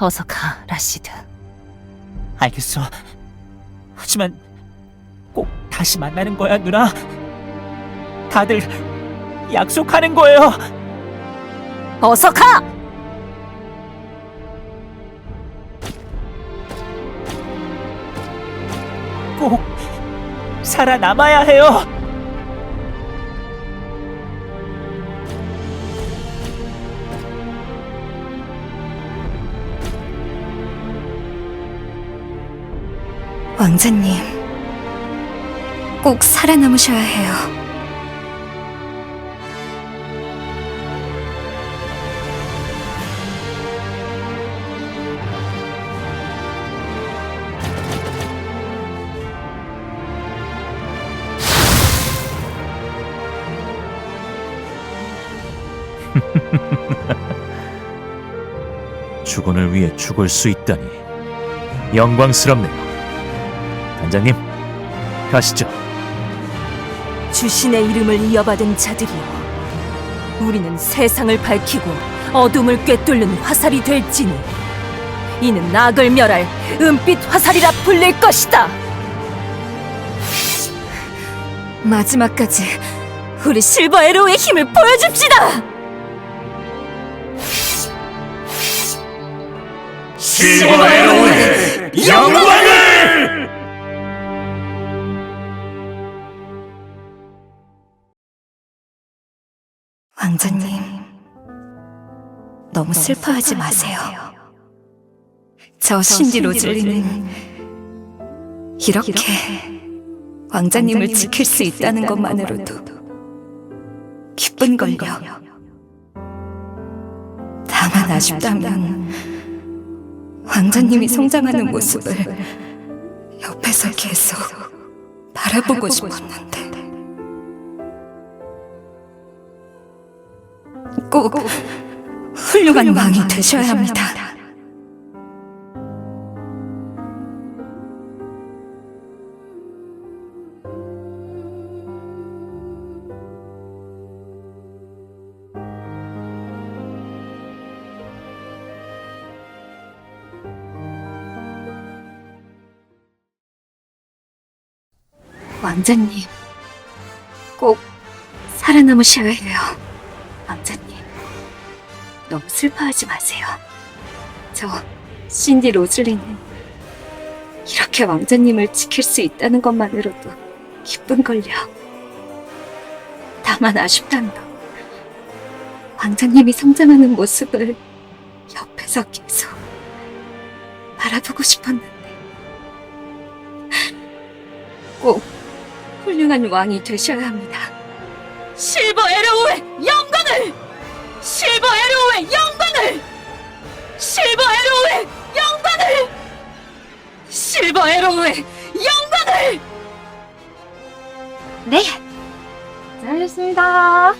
어서 가, 라시드. 알겠어. 하지만 꼭 다시 만나는 거야, 누나. 다들 약속하는 거예요. 어서 가! 꼭 살아남아야 해요. 왕자님, 꼭 살아남으셔야 해요. 주군을 위해 죽을 수 있다니 영광스럽네요. 단장님, 가시죠. 주신의 이름을 이어받은 자들이여. 우리는 세상을 밝히고 어둠을 꿰뚫는 화살이 될지니 이는 악을 멸할 은빛 화살이라 불릴 것이다. 마지막까지 우리 실버 에로의 힘을 보여줍시다! 실버에로의 영광 왕자님, 너무 슬퍼하지 마세요. 저 신디 로즐리는 이렇게 왕자님을 지킬 수 있다는 것만으로도 기쁜 걸요. 다만 아쉽다면 왕자님이 성장하는 모습을 옆에서 계속 바라보고 싶었는데 꼭 훌륭한 왕이 되셔야 합니다. 왕자님, 꼭 살아남으셔야 해요. 왕자님, 너무 슬퍼하지 마세요. 저 신디 로즐리는 이렇게 왕자님을 지킬 수 있다는 것만으로도 기쁜걸요. 다만 아쉽다면 왕자님이 성장하는 모습을 옆에서 계속 바라보고 싶었는데 꼭 훌륭한 왕이 되셔야 합니다. 실버 에로우의 영광을! 실버 에로우의 영광을! 실버 에로우의 영광을! 실버 에로우의 영광을! 네, 잘했습니다.